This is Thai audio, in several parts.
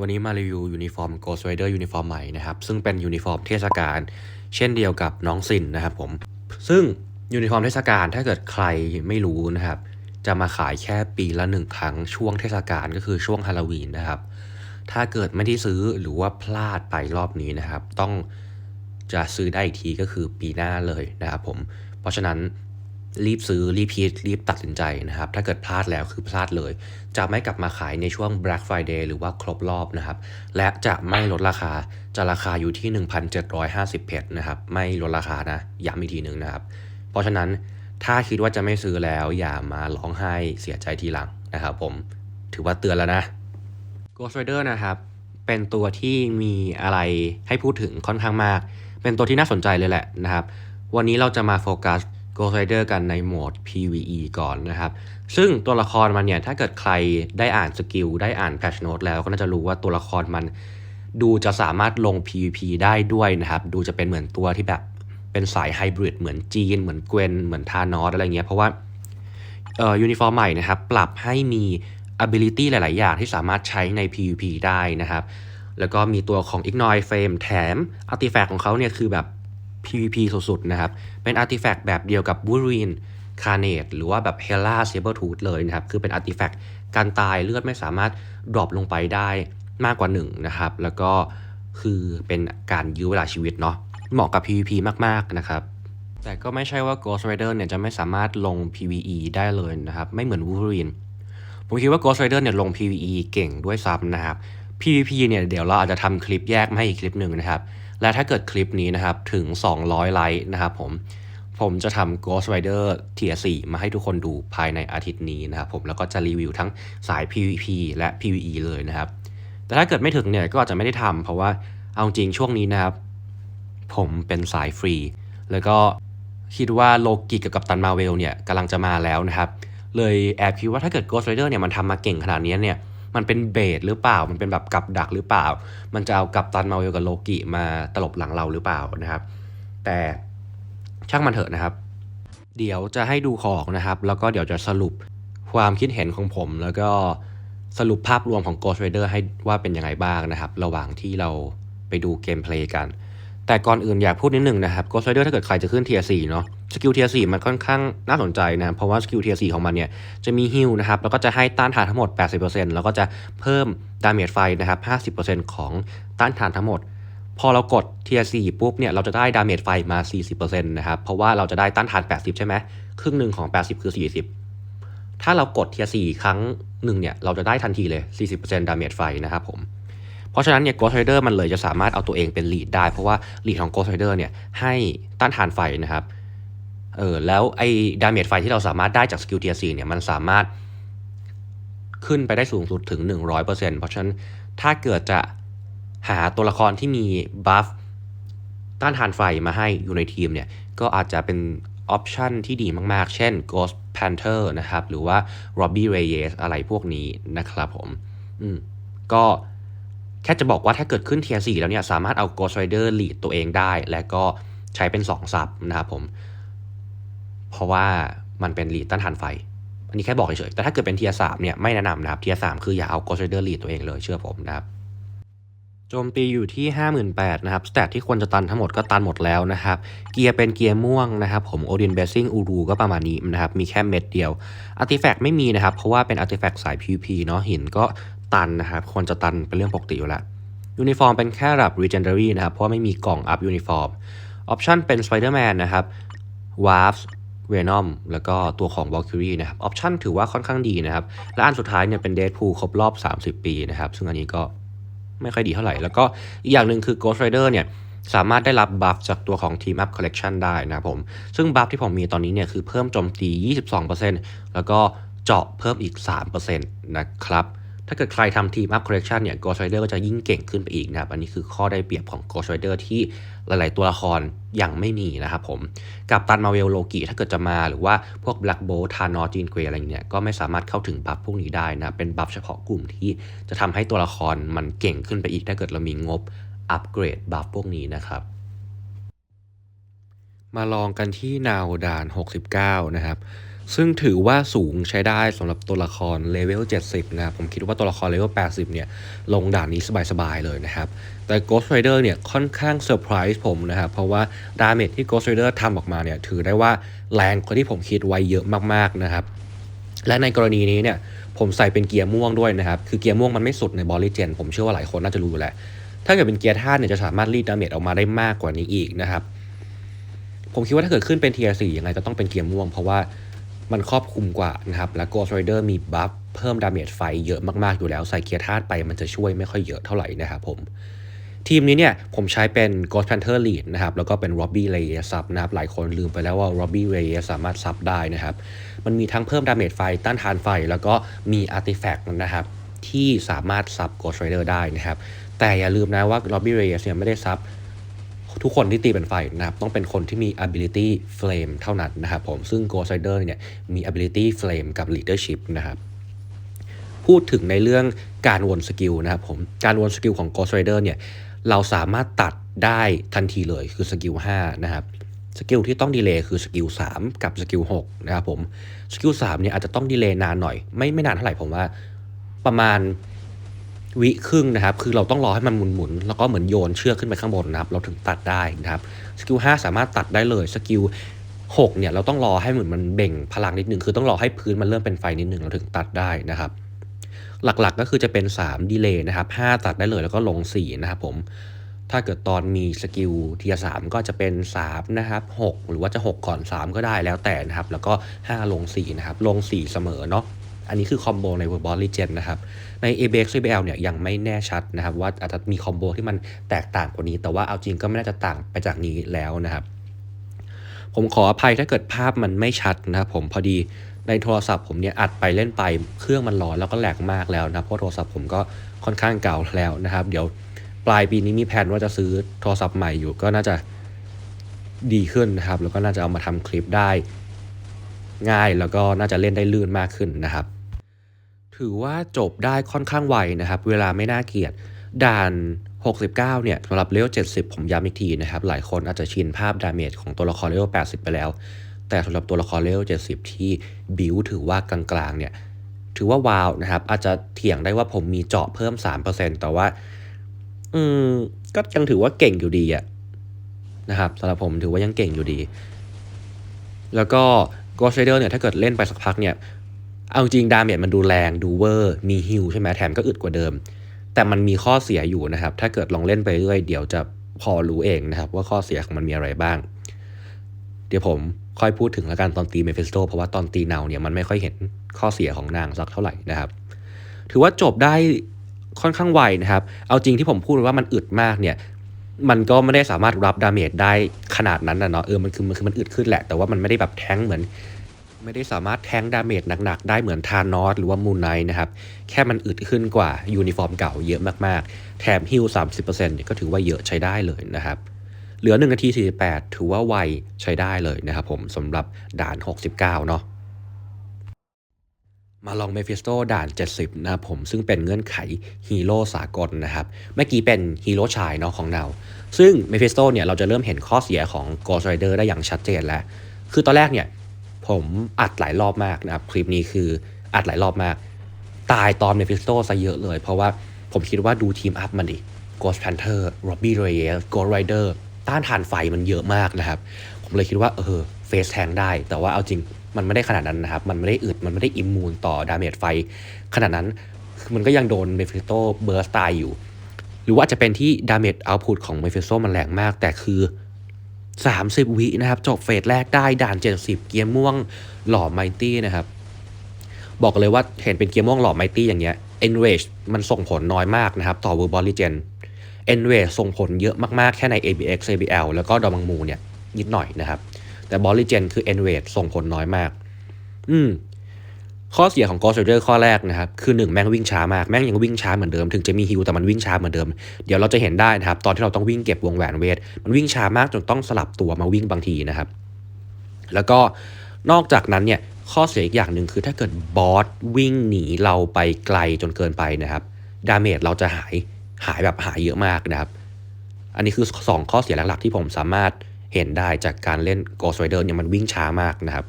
วันนี้มารีวิวยูนิฟอร์ม Ghost Rider ยูนิฟอร์มใหม่นะครับ ซึ่งเป็นยูนิฟอร์มเทศกาลเช่นเดียวกับน้องสินนะครับผม ซึ่งยูนิฟอร์มเทศกาลถ้าเกิดใครไม่รู้นะครับ จะมาขายแค่ปีละหนึ่งครั้งช่วงเทศกาลก็คือช่วงฮาโลวีนนะครับ ถ้าเกิดไม่ได้ซื้อหรือว่าพลาดไปรอบนี้นะครับ ต้องจะซื้อได้อีกทีก็คือปีหน้าเลยนะครับผม เพราะฉะนั้น รีบซื้อรีบพีทรีบตัดสินใจนะครับ ถ้าเกิดพลาดแล้วคือพลาดเลย จะไม่กลับมาขายในช่วง Black Friday หรือว่าครบรอบนะครับ และจะไม่ลดราคาจะราคาอยู่ที่ 1,750 เพชรนะครับ ไม่ลดราคานะย้ำอีกทีหนึ่งนะครับ เพราะฉะนั้นถ้าคิดว่าจะไม่ซื้อแล้วอย่ามาร้องไห้เสียใจทีหลังนะครับผมถือว่าเตือนแล้วนะ Ghost Rider นะครับเป็นตัวที่มีอะไรให้พูดถึงค่อนข้างมาก เป็นตัวที่น่าสนใจเลยแหละนะครับ วันนี้เราจะมาโฟกัส Ghost Rider กันในโหมด PVE ก่อนนะครับ ซึ่งตัวละครมันเนี่ย ถ้าเกิดใครได้อ่านสกิล ได้อ่านแพชโน t แล้วก็น่าจะรู้ว่าตัวละครมันดูจะสามารถลง PVP ได้ด้วยนะครับ ดูจะเป็นเหมือนตัวที่แบบเป็นสายไฮบริดเหมือนจีน เหมือนเกวนเหมือนทานอสอะไรเงี้ย เพราะว่าเอ่อยูนิฟอร์มใหม่นะครับ ปรับให้มี ability หลาย ๆ อย่างที่สามารถใช้ใน PVP ได้นะครับ แล้วก็มีตัวของ Ignore Flame แถม Artifact ของเขาเนี่ยคือแบบ PVP สุดๆนะครับ เป็น Artifact แบบเดียวกับ Wolverine Carnage หรือว่าแบบ Hela Sabertooth เลยนะครับ คือเป็น Artifact การตายเลือดไม่สามารถดรอปลงไปได้มากกว่า1นะครับ แล้วก็คือเป็นการยื้อเวลาชีวิตเนาะ เหมาะกับ PVP มากๆนะครับ แต่ก็ไม่ใช่ว่า Ghost Rider เนี่ยจะไม่สามารถลง PVE ได้เลยนะครับ ไม่เหมือน Wolverine ผมคิดว่า Ghost Rider เนี่ยลง PVE เก่งด้วยซ้ำนะครับ PVP เนี่ยเดี๋ยวเราอาจจะทำคลิปแยกมาให้อีกคลิปหนึ่งนะครับ และถ้าเกิดคลิปนี้นะครับถึง 200 ไลค์นะครับผมผมจะทำ Ghost Rider Tier 4มาให้ทุกคนดูภายในอาทิตย์นี้นะครับผมแล้วก็จะรีวิวทั้งสาย PVP และ PVE เลยนะครับ แต่ถ้าเกิดไม่ถึงเนี่ยก็อาจจะไม่ได้ทำเพราะว่าเอาจริงช่วงนี้นะครับ ผมเป็นสายฟรี แล้วก็คิดว่าโลกิกับกัปตันมาเวลเนี่ยกำลังจะมาแล้วนะครับ เลยแอบคิดว่าถ้าเกิด Ghost Rider เนี่ยมันทำมาเก่งขนาดนี้เนี่ย มันเป็นเบสหรือเปล่า มันเป็นแบบกับดักหรือเปล่า มันจะเอากับตันมาเวลกับโลกิมาตลบหลังเราหรือเปล่านะครับ แต่ช่างมันเถอะนะครับ เดี๋ยวจะให้ดูของนะครับ แล้วก็เดี๋ยวจะสรุปความคิดเห็นของผม แล้วก็สรุปภาพรวมของ Ghost Rider ให้ว่าเป็นยังไงบ้างนะครับ ระหว่างที่เราไปดูเกมเพลย์กัน แต่ก่อนอื่นอยากพูดนิดนึงนะครับ Ghost Rider ถ้าเกิดใครจะขึ้นเทียร์4เนาะ สกิลเทียร์4มันค่อนข้างน่าสนใจนะ เพราะว่าสกิลเทียร์4ของมันเนี่ยจะมีฮิลนะครับ แล้วก็จะให้ต้านทานทั้งหมด 80%แล้วก็จะเพิ่มดาเมจไฟนะครับ 50%ของต้านทานทั้งหมด พอเรากดเทียร์4ปุ๊บเนี่ยเราจะได้ดาเมจไฟมา 40%นะครับ เพราะว่าเราจะได้ต้านทาน 80 ใช่ไหมครึ่งหนึ่งของ 80 คือ 40 ถ้าเรากดเทียร์4ครั้งหนึ่งเนี่ยเราจะได้ทันทีเลย 40%ดาเมจไฟนะครับผมเพราะฉะนั้นเนี่ย Ghost Rider มันเลยจะสามารถเอาตัวเองเป็นลีดได้ เพราะว่าลีดของ Ghost Rider เนี่ยให้ต้านทานไฟนะครับ เออแล้วไอ้ดาเมจไฟที่เราสามารถได้จากสกิลเทียร์เนี่ยมันสามารถขึ้นไปได้สูงสุดถึง 100%เพราะฉะนั้นถ้าเกิดจะหาตัวละครที่มีบัฟต้านทานไฟมาให้อยู่ในทีมเนี่ยก็อาจจะเป็นออปชันที่ดีมากๆ เช่น Ghost Panther นะครับ หรือว่า Robbie Reyes อะไรพวกนี้นะครับผม อืม ก็แค่จะบอกว่าถ้าเกิดขึ้นเทียร์4แล้วเนี่ย สามารถเอา Ghost Rider ลีดตัวเองได้ และก็ใช้เป็น2ซับนะครับผม เพราะว่ามันเป็นลีดต้านทานไฟ อันนี้แค่บอกเฉยๆ แต่ถ้าเกิดเป็นเทียร์3เนี่ยไม่แนะนำนะครับเทียร์3คืออย่าเอา Ghost Rider ลีดตัวเองเลยเชื่อผมนะครับโจมตีอยู่ที่ 58,000นะครับสเตตที่ควรจะตันทั้งหมดก็ตันหมดแล้วนะครับ เกียร์เป็นเกียร์ม่วงนะครับ ผมโอดินเบสซิ่งอูรูก็ประมาณนี้นะครับ มีแค่เม็ดเดียวอาร์ติแฟกต์ไม่มีนะครับ เพราะว่าเป็นอาร์ติแฟกต์สาย PVP เนาะหินก็ตันนะครับ ควรจะตันเป็นเรื่องปกติอยู่แล้วยูนิฟอร์มเป็นแค่ระดับ Legendary นะครับ เพราะไม่มีกล่องอัพยูนิฟอร์มออปชันเป็น Spider-Man นะครับ w a r f Venom แล้วก็ตัวของ Valkyrie นะครับ ออปชันถือว่าค่อนข้างดีนะครับ และอันสุดท้ายเนี่ยเป็น Deadpool ครบรอบ 30 ปีนะครับ ซึ่งอันนี้ก็ไม่ค่อยดีเท่าไหร่ แล้วก็อีกอย่างหนึ่งคือ Ghost Rider เนี่ยสามารถได้รับบัฟจากตัวของ Team Up Collection ได้นะครับผม ซึ่งบัฟที่ผมมีตอนนี้เนี่ยคือเพิ่มโจมตี 22%แล้วก็เจาะเพิ่มอีก 3%นะครับ ถ้าเกิดใครทำทีม Up Collection เนี่ย Ghost Rider ก็จะยิ่งเก่งขึ้นไปอีกนะครับ อันนี้คือข้อได้เปรียบของ Ghost Rider ที่หลาย ๆ ตัวละครยังไม่มีนะครับผม กับตันมาเวลโลกิถ้าเกิดจะมาหรือว่าพวก Black Bolt ทานอจีนเกรอะไรเนี่ย ก็ไม่สามารถเข้าถึงบัฟพวกนี้ได้นะ เป็นบัฟเฉพาะกลุ่มที่จะทำให้ตัวละครมันเก่งขึ้นไปอีก ถ้าเกิดเรามีงบอัปเกรดบัฟพวกนี้นะครับมาลองกันที่นาวดาน 69 นะครับ ซึ่งถือว่าสูงใช้ได้สำหรับตัวละครเลเวล 70 นะครับ ผมคิดว่าตัวละครเลเวล 80 เนี่ย ลงด่านนี้สบายๆเลยนะครับ แต่ Ghost Rider เนี่ย ค่อนข้างเซอร์ไพรส์ผมนะครับ เพราะว่าดาเมจที่ Ghost Rider ทำออกมาเนี่ย ถือได้ว่าแรงกว่าที่ผมคิดไว้เยอะมากๆนะครับ และในกรณีนี้เนี่ย ผมใส่เป็นเกียร์ม่วงด้วยนะครับ คือเกียร์ม่วงมันไม่สุดในบอลลิเจนผมเชื่อว่าหลายคนน่าจะรู้อยู่แล้วถ้าเกิดเป็นเกียร์ธาตุเนี่ยจะสามารถรีดดาเมจออกมาได้มากกว่านี้อีกนะครับ ผมคิดว่าถ้าเกิดขึ้นเป็น Tier 4ยังไงก็ต้องเป็นเกียร์ม่วงเพราะว่า มันครอบคลุมกว่านะครับ และ Ghost Rider มีบัฟเพิ่มดาเมจไฟเยอะมากๆอยู่แล้ว ใส่เกียร์ธาตุไปมันจะช่วยไม่ค่อยเยอะเท่าไหร่นะครับผม ทีมนี้เนี่ยผมใช้เป็น Ghost Panther Lead นะครับ แล้วก็เป็น Robbie Reyes ซับนะครับ หลายคนลืมไปแล้วว่า Robbie Reyes สามารถซับได้นะครับ มันมีทั้งเพิ่มดาเมจไฟต้านทานไฟ แล้วก็มีอาร์ติแฟกต์นะครับที่สามารถซับ Ghost Rider ได้นะครับ แต่อย่าลืมนะว่า Robbie Reyes เนี่ยไม่ได้ซับ ทุกคนที่ตีเป็นไฟนะครับต้องเป็นคนที่มี ability flame เท่านั้นนะครับผมซึ่ง Ghost Rider เนี่ยมี ability flame กับ leadership นะครับพูดถึงในเรื่องการวนสกิลนะครับผมการวนสกิลของ Ghost Rider เนี่ยเราสามารถตัดได้ทันทีเลยคือสกิล5นะครับสกิลที่ต้องดีเลย์คือสกิล3กับสกิล6นะครับผมสกิล3เนี่ยอาจจะต้องดีเลย์นานหน่อย ไม่ไม่นานเท่าไหร่ผมว่าประมาณ วิครึ่งนะครับ คือเราต้องรอให้มันหมุนๆแล้วก็เหมือนโยนเชือกขึ้นไปข้างบนนะครับ เราถึงตัดได้นะครับ สกิล5สามารถตัดได้เลย สกิล6เนี่ยเราต้องรอให้เหมือนมันเบ่งพลังนิดนึง คือต้องรอให้พื้นมันเริ่มเป็นไฟนิดนึงเราถึงตัดได้นะครับ หลักๆก็คือจะเป็น3ดีเลย์นะครับ5ตัดได้เลยแล้วก็ลง4นะครับผม ถ้าเกิดตอนมีสกิลเทียสามก็จะเป็น3นะครับ6หรือว่าจะ 6 ก่อน 3 ก็ได้แล้วแต่นะครับ แล้วก็ 5 ลง4นะครับ ลง 4 เสมอเนาะ อันนี้คือคอมโบใน World b o s Legend นะครับ ใน a b x CBL เนี่ยยังไม่แน่ชัดนะครับว่าอาจจะมีคอมโบที่มันแตกต่างกว่านี้ แต่ว่าเอาจริงก็ไม่น่าจะต่างไปจากนี้แล้วนะครับ ผมขออภัยถ้าเกิดภาพมันไม่ชัดนะครับผมพอดีในโทรศัพท์ผมเนี่ยอัดไปเล่นไปเครื่องมันร้อนแล้วก็แหลกมากแล้วนะเพราะโทรศัพท์ผมก็ค่อนข้างเก่าแล้วนะครับ เดี๋ยวปลายปีนี้มีแผนว่าจะซื้อโทรศัพท์ใหม่อยู่ก็น่าจะดีขึ้นนะครับ แล้วก็น่าจะเอามาทำคลิปได้ ง่ายแล้วก็น่าจะเล่นได้ลื่นมากขึ้นนะครับ ถือว่าจบได้ค่อนข้างไวนะครับ เวลาไม่น่าเกลียดด่าน 69 เนี่ยสำหรับเลเวล70 ผมย้ำอีกทีนะครับ หลายคนอาจจะชินภาพดาเมจของตัวละครเลเวล80 ไปแล้ว แต่สำหรับตัวละครเลเวล70 ที่บิวถือว่ากลางๆเนี่ยถือว่าวาวนะครับ อาจจะเถียงได้ว่าผมมีเจาะเพิ่ม 3%แต่ว่า อืม ก็ยังถือว่าเก่งอยู่ดีอะนะครับสำหรับผมถือว่ายังเก่งอยู่ดี แล้วก็ Ghost Rider เนี่ยถ้าเกิดเล่นไปสักพักเนี่ย เอาจริงดาเมจมันดูแรงดูเวอร์มีฮิลใช่ไหมแถมก็อึดกว่าเดิม แต่มันมีข้อเสียอยู่นะครับ ถ้าเกิดลองเล่นไปเรื่อยเดี๋ยวจะพอรู้เองนะครับ ว่าข้อเสียของมันมีอะไรบ้าง เดี๋ยวผมค่อยพูดถึงละกันตอนตีเมฟิสโตเพราะว่าตอนตีเนาเนี่ยมันไม่ค่อยเห็นข้อเสียของนางสักเท่าไหร่นะครับ ถือว่าจบได้ค่อนข้างไวนะครับ เอาจริงที่ผมพูดว่ามันอึดมากเนี่ยมันก็ไม่ได้สามารถรับดาเมจได้ขนาดนั้นนะเนาะเออมันคือมันคือมันอึดขึ้นแหละแต่ว่ามันไม่ได้แบบแท้งเหมือน ไม่ได้สามารถแทงดาเมจหนักๆ ได้เหมือนทานอสหรือว่ามูนไนนะครับ แค่มันอึดขึ้นกว่ายูนิฟอร์มเก่าเยอะมากๆ แถมฮิล30%เนี่ยก็ถือว่าเยอะใช้ได้เลยนะครับ เหลือ 1 นาที 48 ถือว่าไวใช้ได้เลยนะครับผมสำหรับด่าน 69 เนาะมาลองเมฟิสโตด่าน 70 นะครับผมซึ่งเป็นเงื่อนไขฮีโร่สากลนะครับ เมื่อกี้เป็นฮีโร่ชายเนาะของเรา ซึ่งเมฟิสโตเนี่ยเราจะเริ่มเห็นข้อเสียของ Ghost Rider ได้อย่างชัดเจนแล้ว คือตอนแรกเนี่ย ผมอัดหลายรอบมากนะครับ คลิปนี้คืออัดหลายรอบมาก ตายตอนเมฟิสโตซะเยอะเลย เพราะว่าผมคิดว่าดูทีมอัพมันดิ Ghost Panther Robbie Reyes Ghost Rider ต้านทานไฟมันเยอะมากนะครับ ผมเลยคิดว่าเออเฟสแทงได้ แต่ว่าเอาจริงมันไม่ได้ขนาดนั้นนะครับ มันไม่ได้อึด มันไม่ได้อิมมูนต่อดาเมจไฟ ขนาดนั้นคือมันก็ยังโดนเมฟิสโตเบิร์สตายอยู่ หรือว่าจะเป็นที่ดาเมจเอาพุตของเมฟิสโตมันแรงมาก แต่คือ 30 วินะครับ จบเฟสแรกได้ด่าน 70 เกียร์ม่วงหล่อไมตี้นะครับ บอกเลยว่าเห็นเป็นเกียร์ม่วงหล่อไมตี้อย่างเงี้ย Enrage มันส่งผลน้อยมากนะครับ ต่อ World Boss Legend Enrage ส่งผลเยอะมากๆ แค่ใน ABX ABL แล้วก็ดอมังมูเนี่ยนิดหน่อยนะครับ แต่ Boss Legend คือ Enrage ส่งผลน้อยมาก อืม ข้อเสียของ Ghost Rider ข้อแรกนะครับคือ1แม่งวิ่งช้ามากแม่งยังวิ่งช้าเหมือนเดิมถึงจะมีฮิลแต่มันวิ่งช้าเหมือนเดิม เดี๋ยวเราจะเห็นได้นะครับตอนที่เราต้องวิ่งเก็บวงแหวนเวท มันวิ่งช้ามากจนต้องสลับตัวมาวิ่งบางทีนะครับ แล้วก็นอกจากนั้นเนี่ยข้อเสียอีกอย่างหนึ่งคือถ้าเกิดบอสวิ่งหนีเราไปไกลจนเกินไปนะครับดาเมจเราจะหายหายแบบหายเยอะมากนะครับ อันนี้คือ 2 ข้อเสียหลักๆที่ผมสามารถเห็นได้จากการเล่น Ghost Rider เนี่ยมันวิ่งช้ามากนะครับ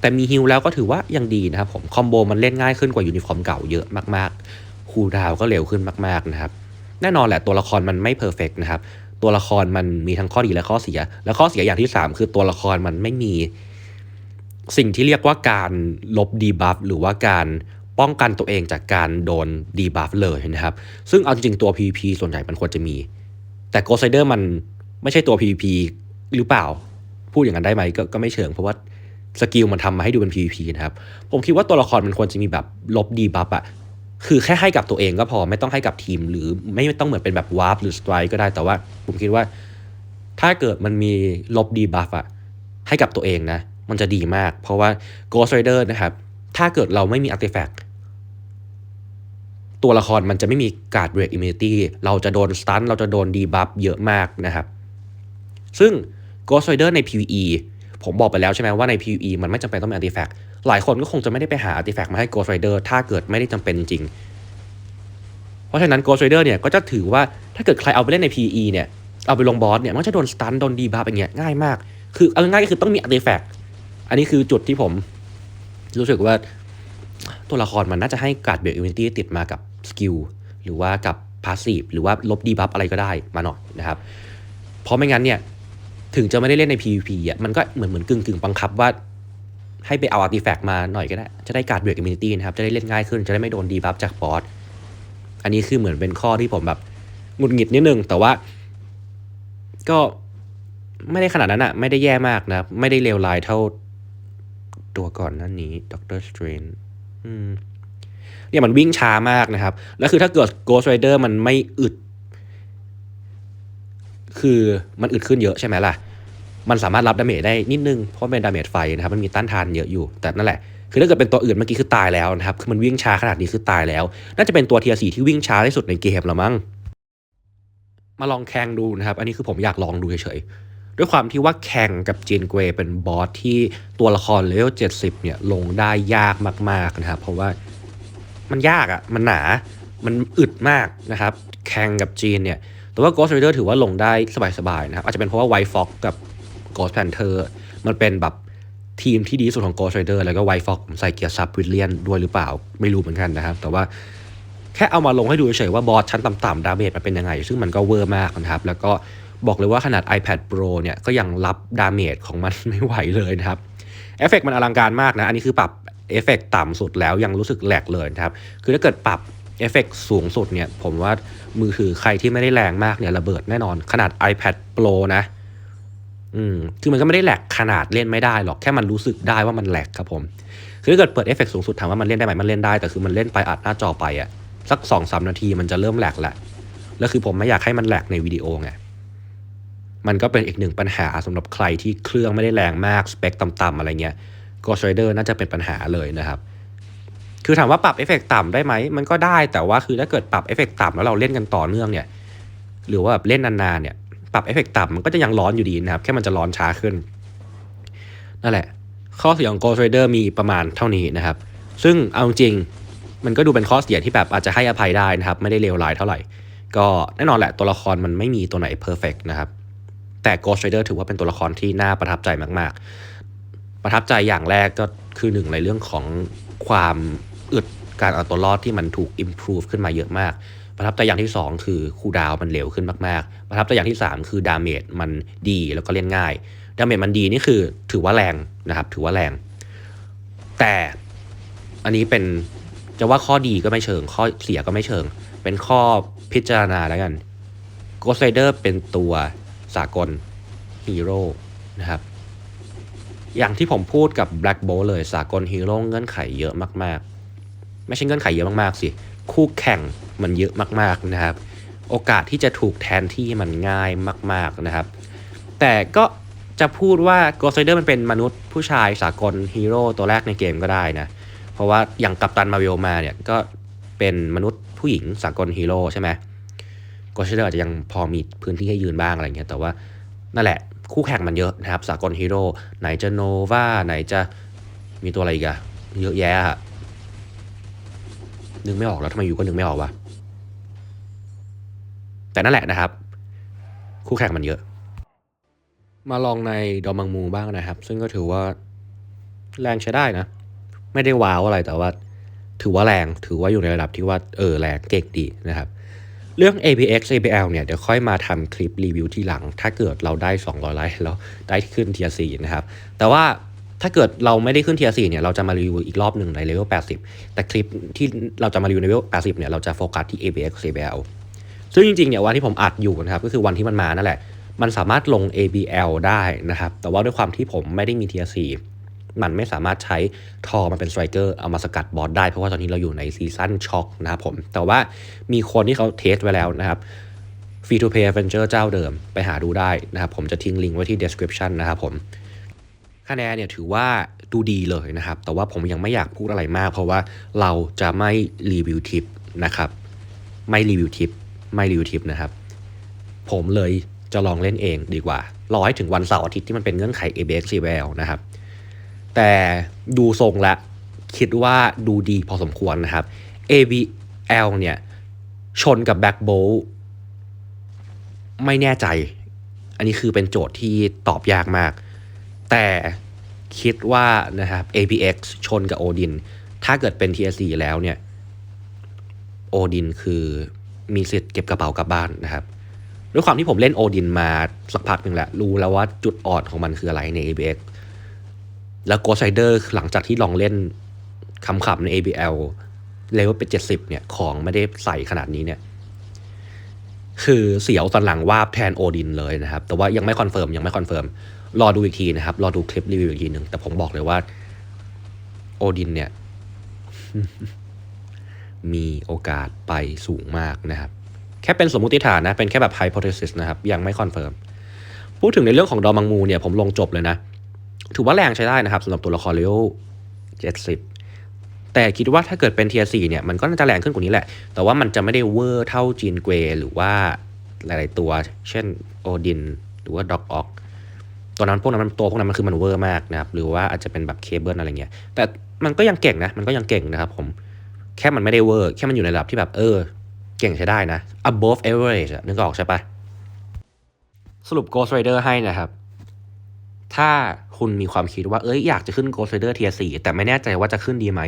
แต่มีฮิลแล้วก็ถือว่ายังดีนะครับผมคอมโบมันเล่นง่ายขึ้นกว่ายูนิฟอร์มเก่าเยอะมากๆคูลดาวก็เร็วขึ้นมากๆนะครับแน่นอนแหละตัวละครมันไม่เพอร์เฟกนะครับตัวละครมันมีทั้งข้อดีและข้อเสีย และข้อเสียอย่างที่ 3 คือตัวละครมันไม่มีสิ่งที่เรียกว่าการลบดีบัฟหรือว่าการป้องกันตัวเองจากการโดนดีบัฟเลยนะครับ ซึ่งเอาจริงๆตัว PVP ส่วนใหญ่มันควรจะมี แต่ Ghost Rider มันไม่ใช่ตัว PVP หรือเปล่า พูดอย่างนั้นได้ไหมกก็ไม่เชิงเพราะว่า สกิลมันทำมาให้ดูเป็น PVP นะครับ ผมคิดว่าตัวละครมันควรจะมีแบบลบดีบัฟอะคือแค่ให้กับตัวเองก็พอไม่ต้องให้กับทีม หรือไม่ต้องเหมือนเป็นแบบวาร์ปหรือสไตร์ก็ได้แต่ว่า ผมคิดว่า ถ้าเกิดมันมีลบดีบัฟอะให้กับตัวเองนะ มันจะดีมาก เพราะว่า Ghost Rider นะครับ ถ้าเกิดเราไม่มี Artifact ตัวละครมันจะไม่มีการ์ดเบรกอิม n ิตี้ เราจะโดนสตัน เราจะโดนดีบัฟเยอะมากนะครับ ซึ่ง Ghost Rider ใน PvE ผมบอกไปแล้วใช่ไหมว่าใน PvE มันไม่จำเป็นต้องมี Artifact หลายคนก็คงจะไม่ได้ไปหา Artifact มาให้ Ghost Rider ถ้าเกิดไม่ได้จำเป็นจริง เพราะฉะนั้น Ghost Rider เนี่ยก็จะถือว่าถ้าเกิดใครเอาไปเล่นใน PvE เนี่ยเอาไปลงบอสเนี่ยมันจะโดนสตันโดนดีบัฟอย่างเงี้ยง่ายมาก คือเอาง่ายก็คือต้องมี Artifact อันนี้คือจุดที่ผม รู้สึกว่าตัวละครมันน่าจะให้การ์ดเบรกอิม n ิตี้ติดมากับสกิลหรือว่ากับพาสซีฟหรือว่าลบดีบัฟอะไรก็ได้มาหน่อยนะครับ เพราะไม่งั้นเนี่ย ถึงจะไม่ได้เล่นใน PVP อะมันก็เหมือนเหมือนกึ่งกึ่งบังคับว่า ให้ไปเอาอาร์ติแฟกต์มาหน่อยก็ได้ จะได้การ์ดเบรกอิม n ิตี้นะครับ จะได้เล่นง่ายขึ้น จะได้ไม่โดนดีบัฟจากบอสอันนี้คือเหมือนเป็นข้อที่ผมแบบหงุดหงิดนิดนึง แต่ว่า ก็ไม่ได้ขนาดนั้นอะไม่ได้แย่มากนะ ไม่ได้เลวร้ายเท่าตัวก่อนหนั่นนี้ด็อกเตอร์สเตรนอืมเนี่ยมันวิ่งช้ามากนะครับ แล้วคือถ้าเกิด Ghost Rider มันไม่อึด คือมันอึดขึ้นเยอะใช่ไหมล่ะ มันสามารถรับดาเมจได้นิดนึง เพราะเป็นดาเมจไฟนะครับมันมีต้านทานเยอะอยู่ แต่นั่นแหละคือถ้าเกิดเป็นตัวอื่นเมื่อกี้คือตายแล้วนะครับคือมันวิ่งช้าขนาดนี้คือตายแล้ว น่าจะเป็นตัวเทียสีที่วิ่งช้าที่สุดในเกมแล้วมั้งมาลองแข่งดูนะครับอันนี้คือผมอยากลองดูเฉยๆด้วยความที่ว่าแข่งกับจีนเกวเป็นบอสที่ตัวละครเลเวล70 เนี่ยลงได้ยากมากๆนะครับเพราะว่ามันยากอะ่ะมันหนามันอึดมากนะครับแข่งกับจีนเนี่ยแต่ว่า Ghost Rider ถือว่าลงได้สบายๆนะครับอาจจะเป็นเพราะว่า White Fox กับ Ghost Panther มันเป็นแบบทีมที่ดีสุดของ Ghost Rider แล้วก็ White Fox ใส่เกียร์ซับวิลเลียนด้วยหรือเปล่า ไม่รู้เหมือนกันนะครับ แต่ว่าแค่เอามาลงให้ดูเฉยๆว่าบอสชั้นต่ำๆดาเมจมันเป็นยังไง ซึ่งมันก็เวอร์มากนะครับ แล้วก็บอกเลยว่าขนาด iPad Pro เนี่ยก็ยังรับดาเมจของมันไม่ไหวเลยนะครับเอฟเฟกมันอลังการมากนะ อันนี้คือปรับเอฟเฟกต่ำสุดแล้วยังรู้สึกแหลกเลยนะครับ คือถ้าเกิดปรับเอฟเฟกสูงสุดเนี่ยผมว่ามือถือใครที่ไม่ได้แรงมากเนี่ยระเบิดแน่นอนขนาด iPad Pro นะ อืมคือมันก็ไม่ได้แหลกขนาดเล่นไม่ได้หรอกแค่มันรู้สึกได้ว่ามันแหลกครับผมคือถ้าเกิดเปิดเอฟเฟกสูงสุดถามว่ามันเล่นได้ไหมมันเล่นได้แต่คือมันเล่นไปอัดหน้าจอไปอะสักสองสามนาทีมันจะเริ่มแหลกแหละแล้วคือผมไม่อยากให้มันแหลกในวิดีโอไงมันก็เป็นอีกหนึ่งปัญหาสำหรับใครที่เครื่องไม่ได้แรงมากสเปคต่ำๆอะไรเงี้ย Ghost Rider น่าจะเป็นปัญหาเลยนะครับ คือถามว่าปรับเอฟเฟกต่ำได้ไหม มันก็ได้แต่ว่าคือถ้าเกิดปรับเอฟเฟกต่ำแล้วเราเล่นกันต่อเนื่องเนี่ย หรือว่าแบบเล่นนานๆเนี่ย ปรับเอฟเฟกต่ำมันก็จะยังร้อนอยู่ดีนะครับ แค่มันจะร้อนช้าขึ้น นั่นแหละ ข้อเสียของ Ghost Rider มีประมาณเท่านี้นะครับ ซึ่งเอาจริงมันก็ดูเป็นข้อเสียที่แบบอาจจะให้อภัยได้นะครับ ไม่ได้เลวร้ายเท่าไหร่ ก็แน่นอนแหละตัวละครมันไม่มีตัวไหนเพอร์เฟกนะครับ แต่ Ghost Rider ถือว่าเป็นตัวละครที่น่าประทับใจมาก ๆ ประทับใจอย่างแรกก็คือหนึ่งในเรื่องของความอึดการเอาตัวรอดที่มันถูก improve ขึ้นมาเยอะมาก ประทับใจอย่างที่ 2 คือคูดาวมันเร็วขึ้นมากๆ ประทับใจอย่างที่ 3 คือดาเมจมันดีแล้วก็เล่นง่าย ดาเมจมันดีนี่คือถือว่าแรงนะครับถือว่าแรง แต่อันนี้เป็นจะว่าข้อดีก็ไม่เชิง ข้อเสียก็ไม่เชิง เป็นข้อพิจารณาแล้วกัน Ghost Rider เป็นตัวสากลฮีโร่นะครับอย่างที่ผมพูดกับ Black Bolt เลยสากลฮีโร่เงื่อนไขเยอะมากๆ ไม่ใช่เงื่อนไขเยอะมากๆสิ คู่แข่งมันเยอะมากๆนะครับ โอกาสที่จะถูกแทนที่มันง่ายมาก ๆนะครับ แต่ก็จะพูดว่า Ghost Rider มันเป็นมนุษย์ผู้ชายสากลฮีโร่ตัวแรกในเกมก็ได้นะ เพราะว่าอย่างกัปตันมาเวลมาเนี่ยก็เป็นมนุษย์ผู้หญิงสากลฮีโร่ใช่ไหมก็เชื่ออาจจะยังพอมีพื้นที่ให้ยืนบ้างอะไรเงี้ยแต่ว่านั่นแหละคู่แข่งมันเยอะนะครับ สากลฮีโร่ไหนจะโนวาไหนจะมีตัวอะไรอีกอะเยอะแยะอะ นึกไม่ออกแล้วทำไมอยู่ก็นึกไม่ออกวะแต่นั่นแหละนะครับ คู่แข่งมันเยอะ มาลองในดอมังมูบ้างนะครับ ซึ่งก็ถือว่าแรงใช้ได้นะ ไม่ได้ว้าวอะไรแต่ว่า ถือว่าแรงถือว่าอยู่ในระดับที่ว่าเออแรงเก่งดีนะครับเรื่อง APX APL เนี่ยเดี๋ยวค่อยมาทำคลิปรีวิวที่หลัง ถ้าเกิดเราได้ 200ไลค์แล้วได้ขึ้นเทีย4นะครับ แต่ว่า ถ้าเกิดเราไม่ได้ขึ้นเทีย4เนี่ยเราจะมารีวิวอีกรอบหนึ่งในเลเวล80แต่คลิปที่เราจะมารีวิวในเลเวล80เนี่ยเราจะโฟกัสที่ APX APL ซึ่งจริงๆเนี่ยวันที่ผมอัดอยู่นะครับก็คือวันที่มันมานั่นแหละ มันสามารถลง ABL ได้นะครับ แต่ว่าด้วยความที่ผมไม่ได้มี Tier 4มันไม่สามารถใช้ทอมาเป็นสไตรเกอร์เอามาสกัดบอสได้ เพราะว่าตอนนี้เราอยู่ในซีซั่นช็อคนะครับผม แต่ว่ามีคนที่เขาเทสไว้แล้วนะครับ Free to Play Adventure เจ้าเดิมไปหาดูได้นะครับผมจะทิ้งลิงก์ไว้ที่ description นะครับผม คะแนนเนี่ยถือว่าดูดีเลยนะครับ แต่ว่าผมยังไม่อยากพูดอะไรมาก เพราะว่าเราจะไม่รีวิวทิปนะครับ ไม่รีวิวทิป ไม่รีวิวทิปนะครับ ผมเลยจะลองเล่นเองดีกว่ารอให้ถึงวันเสาร์อาทิตย์ที่มันเป็นเงื่อนไข ABX CBL นะครับ แต่ดูทรงและคิดว่าดูดีพอสมควรนะครับ ABL เนี่ยชนกับ Back b o l ไม่แน่ใจ อันนี้คือเป็นโจทย์ที่ตอบยากมาก แต่คิดว่านะครับ APX ชนกับโอดินถ้าเกิดเป็น TSC แล้วเนี่ยโอดินคือมีสิทธิ์เก็บกระเป๋ากลับบ้านนะครับด้วยความที่ผมเล่นโอดินมาสักพักหนึ่งแหละรู้แล้วว่าจุดอ่อนของมันคืออะไรใน ABX แล้ว Ghost Rider หลังจากที่ลองเล่นคำๆใน ABL เลเวลเป็น 70 เนี่ย ของไม่ได้ใส่ขนาดนี้เนี่ย คือเสียวสันหลังวาบแทนโอดินเลยนะครับ แต่ว่ายังไม่คอนเฟิร์มยังไม่คอนเฟิร์ม รอดูอีกทีนะครับ รอดูคลิปรีวิวอีกทีหนึ่งแต่ผมบอกเลยว่า โอดินเนี่ย มีโอกาสไปสูงมากนะครับ แค่เป็นสมมติฐานนะ เป็นแค่แบบ hypothesis นะครับ ยังไม่คอนเฟิร์ม พูดถึงในเรื่องของดอมังมูเนี่ยผมลงจบเลยนะ ถือว่าแรงใช้ได้นะครับสำหรับตัวละครเลเวล70แต่คิดว่าถ้าเกิดเป็นเทียร์4เนี่ยมันก็น่าจะแรงขึ้นกว่านี้แหละ แต่ว่ามันจะไม่ได้เวอร์เท่าจีนเกวหรือว่าหลาย ๆ ตัว เช่นโอดิน หรือว่าด็อกออก ตัวนั้นพวกนั้นมันตัวพวกนั้นมันคือมันเวอร์มากนะครับหรือว่าอาจจะเป็นแบบเคเบิลอะไรเงี้ยแต่มันก็ยังเก่งนะมันก็ยังเก่งนะครับผมแค่มันไม่ได้เวอร์แค่มันอยู่ในระดับที่แบบเออ เก่งใช้ได้นะ above average นึกออกใช่ปะสรุป Ghost Rider ให้นะครับ ถ้าคุณมีความคิดว่าเอ้ยอยากจะขึ้น Ghost Rider Tier 4แต่ไม่แน่ใจว่าจะขึ้นดีไหม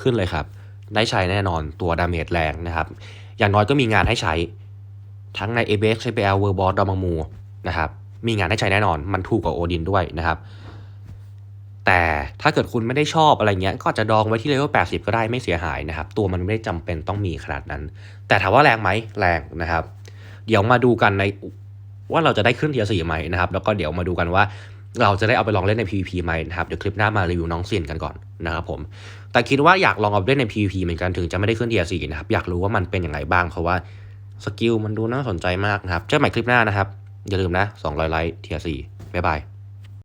ขึ้นเลยครับ ได้ใช้แน่นอนตัวดาเมจแรงนะครับ อย่างน้อยก็มีงานให้ใช้ ทั้งใน ABX CPL World Boss ดอมมูนะครับ มีงานให้ใช้แน่นอน มันถูกกว่าโอดินด้วยนะครับ แต่ถ้าเกิดคุณไม่ได้ชอบอะไรเงี้ย ก็จะดองไว้ที่เลเวล80 ก็ได้ไม่เสียหายนะครับ ตัวมันไม่ได้จำเป็นต้องมีขนาดนั้น แต่ถามว่าแรงไหมแรงนะครับ เดี๋ยวมาดูกันในว่าเราจะได้ขึ้นเทียร์สี่ไหมนะครับ แล้วก็เดี๋ยวมาดูกันว่าเราจะได้เอาไปลองเล่นใน PVP ไหมนะครับ เดี๋ยวคลิปหน้ามารีวิวน้องเซียนกันก่อนนะครับผม แต่คิดว่าอยากลองเอาไปเล่นใน PVP เหมือนกันถึงจะไม่ได้ขึ้นเทียร์สี่นะครับ อยากรู้ว่ามันเป็นยังไงบ้างเพราะว่าสกิลมันดูน่าสนใจมากนะครับ เจอกันใหม่คลิปหน้านะครับ อย่าลืมนะ 200 ไลค์เทียร์สี่บ๊ายบาย